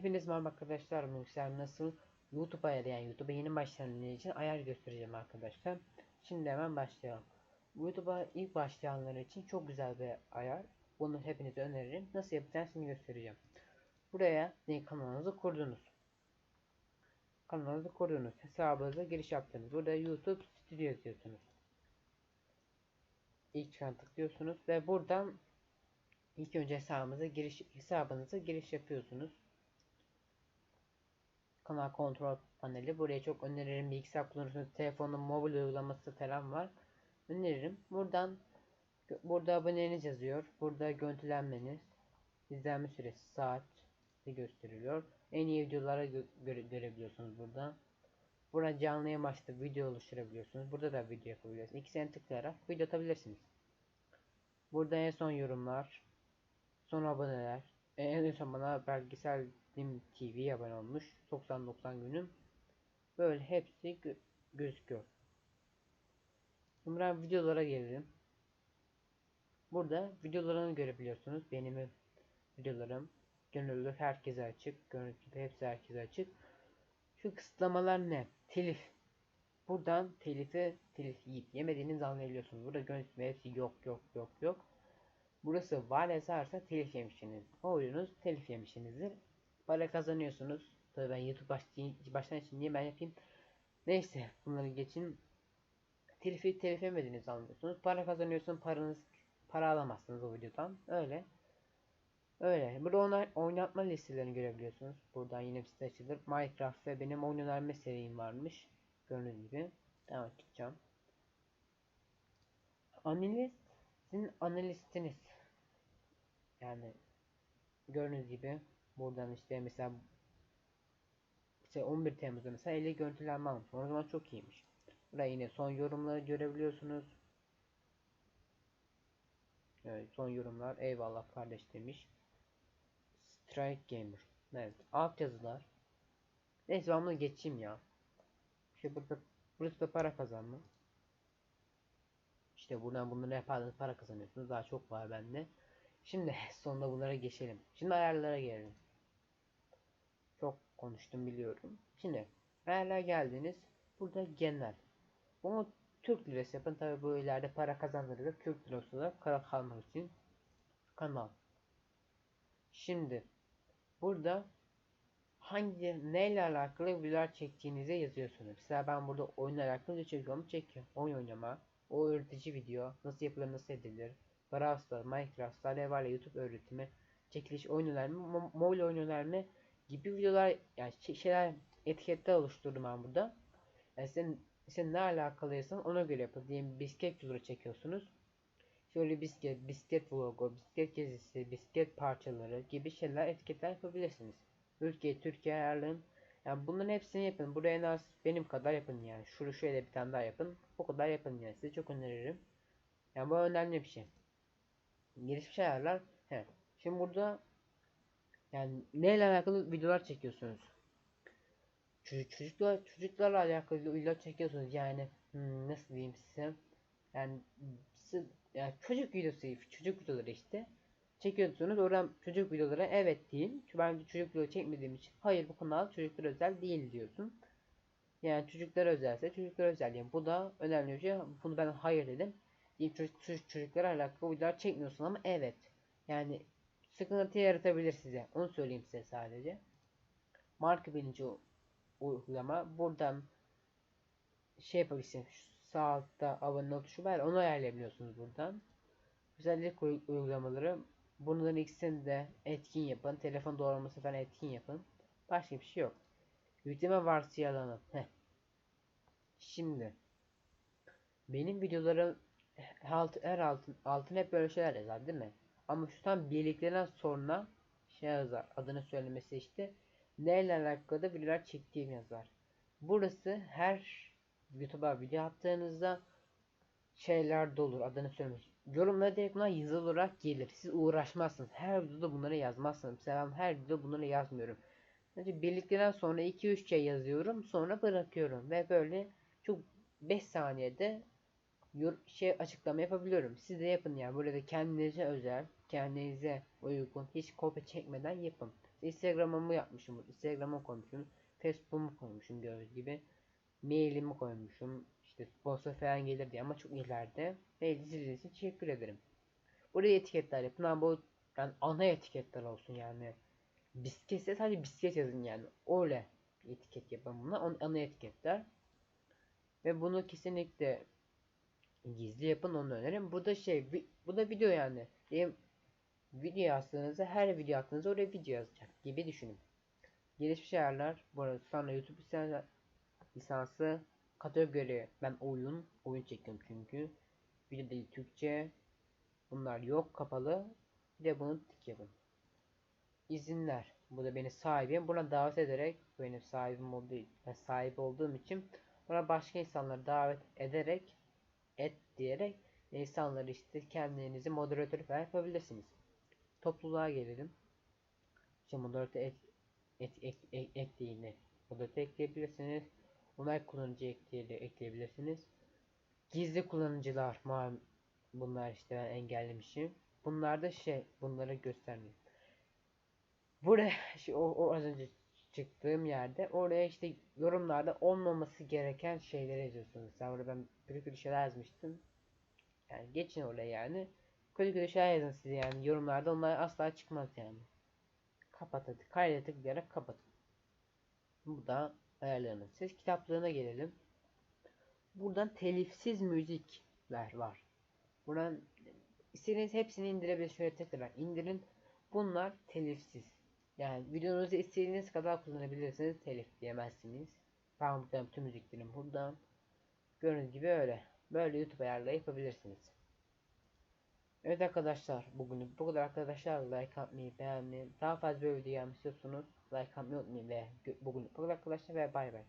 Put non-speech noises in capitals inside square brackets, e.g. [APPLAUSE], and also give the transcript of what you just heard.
Hepiniz merhaba arkadaşlar. Müksel nasıl YouTube ayarı yani YouTube'a yeni başlayanlar için ayar göstereceğim arkadaşlar. Şimdi hemen başlayalım. YouTube'a ilk başlayanlar için çok güzel bir ayar. Bunu hepinize öneririm. Nasıl yapacağını göstereceğim. Buraya kanalınızı kurdunuz. Kanalınızı kurdunuz. Hesabınıza giriş yaptınız. Burada YouTube Studio yazıyorsunuz. İlk çıkan tıklıyorsunuz ve buradan ilk önce hesabınıza giriş hesabınıza giriş yapıyorsunuz kanal kontrol paneli. Buraya çok öneririm. Bilgisayar kullanırsanız telefonun mobil uygulaması falan var. Öneririm. Buradan burada aboneniz yazıyor. Burada görüntülenmeniz, izlenme süresi, saat gösteriliyor. En iyi videolara gö göre görebiliyorsunuz burada. Burada canlı yayın başta video oluşturabiliyorsunuz. Burada da video yapabiliyorsunuz. İkisini tıklayarak video atabilirsiniz. Burada en son yorumlar, son aboneler, en son bana belgesel Dim TV'ye abone olmuş. 90-90 günüm. Böyle hepsi gö gözüküyor. Ben videolara gelelim. Burada videolarını görebiliyorsunuz. Benim videolarım gönüllü herkese açık. Gönüllü hepsi herkese açık. Şu kısıtlamalar ne? Telif. Buradan telifi telif yiyip yemediğinizi anlayabiliyorsunuz. Burada gönüllü hepsi yok yok yok yok. Burası var yazarsa telif yemişsiniz. Oyunuz telif yemişsinizdir para kazanıyorsunuz. Tabii ben YouTube baştan için niye ben yapayım. Neyse bunları geçin. Telifi telif etmediğinizi anlıyorsunuz. Para kazanıyorsun paranız para alamazsınız o videodan. Öyle. Öyle. Burada ona, oynatma listelerini görebiliyorsunuz. Buradan yine site açılır. Minecraft ve benim oyun önerme serim varmış. Gördüğünüz gibi. Devam edeceğim. Analiz sizin analistiniz. Yani gördüğünüz gibi Buradan işte mesela işte 11 Temmuz'da mesela 50 görüntülenme almış. O zaman çok iyiymiş. Burada yine son yorumları görebiliyorsunuz. Evet son yorumlar. Eyvallah kardeş demiş. Strike Gamer. Evet. Alt yazılar. Neyse ben bunu geçeyim ya. İşte burada, burası da para kazanma. İşte buradan bunları yaparsanız para kazanıyorsunuz. Daha çok var bende. Şimdi [LAUGHS] sonunda bunlara geçelim. Şimdi ayarlara gelelim. Çok konuştum biliyorum. Şimdi ayarlar geldiniz. Burada genel. Bunu Türk lirası yapın. Tabi bu ileride para kazandırılır. Türk lirası olarak kara kalmak için kanal. Şimdi burada hangi neyle alakalı videolar çektiğinizi yazıyorsunuz. Mesela ben burada oyun alakalı video çekiyorum. Çekiyorum. Oyun oynama. O öğretici video. Nasıl yapılır nasıl edilir. Brawl Stars, Minecraft, Stardew YouTube öğretimi, çekiliş oyunlar mı, mobil oyunlar mı gibi videolar yani şeyler etiketler oluşturdum ben burada. Yani sen, sen ne alakalıysan ona göre yapın. Diyelim bisiklet videoları çekiyorsunuz. Şöyle bisiklet, bisiklet vlogu, bisiklet gezisi, bisiklet parçaları gibi şeyler etiketler yapabilirsiniz. Ülke, Türkiye ayarlayın. Yani bunların hepsini yapın. Buraya en az benim kadar yapın yani. Şunu şöyle bir tane daha yapın. O kadar yapın yani. Size çok öneririm. Yani bu önemli bir şey. Gelişmiş ayarlar. He. Şimdi burada yani neyle alakalı videolar çekiyorsunuz? Çocuk, çocuklar, çocuklarla alakalı videolar çekiyorsunuz. Yani hmm, nasıl diyeyim size? Yani, size, yani çocuk videosu çocuk videoları işte. Çekiyorsunuz. Oradan çocuk videolara evet deyin ben çocuk videosu çekmediğim için hayır bu kanal çocuklar özel değil diyorsun. Yani çocuklar özelse çocuklar özel. Yani bu da önemli bir şey. Bunu ben hayır dedim diyeyim çocuk, çocuk çocuklara alakalı videolar çekmiyorsun ama evet yani sıkıntı yaratabilir size. Onu söyleyeyim size sadece. Marka bilinci uygulama. Buradan şey yapabilirsiniz. Sağ altta abone tuşu var. Onu ayarlayabiliyorsunuz buradan. Özellik uygulamaları. Bunların ikisini de etkin yapın. Telefon doğrulması falan etkin yapın. Başka bir şey yok. Yükleme varsayılanı. Heh. Şimdi benim videolarım alt, her altın, altın hep böyle şeyler yazar değil mi? Ama şu tam birliklerinden sonra şey yazar. Adını söylemesi işte neyle alakalı videolar çektiğim yazar. Burası her YouTube'a video attığınızda şeyler dolur. Adını söylemiş. Yorumlara direkt buna yazılı olarak gelir. Siz uğraşmazsınız. Her videoda bunları yazmazsınız. Mesela ben her videoda bunları yazmıyorum. Sadece birliklerinden sonra 2-3 şey yazıyorum. Sonra bırakıyorum. Ve böyle çok 5 saniyede şey açıklama yapabiliyorum. Siz de yapın yani. Burada kendinize özel kendinize uygun hiç kopya çekmeden yapın. Instagram'ımı yapmışım. Instagram'a koymuşum. Facebook'umu koymuşum gördüğünüz gibi. Mailimi koymuşum. İşte sponsor falan gelir diye ama çok ileride. Mail izlediğiniz için teşekkür ederim. Buraya etiketler yapın ama bu yani ana etiketler olsun yani. Bisiketse sadece bisiklet yazın yani. Öyle etiket yapın buna. Ana etiketler. Ve bunu kesinlikle gizli yapın onu öneririm. Bu da şey bu da video yani. Benim video yazdığınızda her video attığınızda oraya video yazacak gibi düşünün. Gelişmiş ayarlar. Bu arada sonra YouTube lisansı, lisansı kategori ben oyun oyun çekiyorum çünkü. Video değil Türkçe. Bunlar yok kapalı. Bir de bunu tık yapın. İzinler. Bu da beni sahibim. Buna davet ederek benim sahibim olduğu ben sahip olduğum için buna başka insanları davet ederek et diyerek insanları işte kendinizi moderatör falan yapabilirsiniz. Topluluğa gelelim. İşte moderatör et, et, ek, ek, ekleyin. Moderatör ekleyebilirsiniz. Onay kullanıcı ekleyle ekleyebilirsiniz. Gizli kullanıcılar bunlar işte ben engellemişim. Bunlar da şey bunları göstermiyor. Buraya şey, o, o az önce çıktığım yerde oraya işte yorumlarda olmaması gereken şeyleri yazıyorsunuz. Mesela orada ben kötü kötü şeyler yazmıştım. Yani geçin oraya yani. Kötü kötü şeyler yazın size yani yorumlarda onlar asla çıkmaz yani. Kapat hadi. Kayda tıklayarak kapatın. Bu da ayarlarınız. Ses kitaplığına gelelim. Buradan telifsiz müzikler var. Buradan istediğiniz hepsini indirebilirsiniz. Şöyle tıklayarak indirin. Bunlar telifsiz. Yani videonuzu istediğiniz kadar kullanabilirsiniz. Telif diyemezsiniz. Ben buradan tüm müziklerim buradan. Gördüğünüz gibi öyle. Böyle YouTube ayarla yapabilirsiniz. Evet arkadaşlar bugün bu kadar arkadaşlar like atmayı beğenmeyi daha fazla böyle video gelmek istiyorsanız like atmayı unutmayın ve bugün bu kadar arkadaşlar ve bay bay.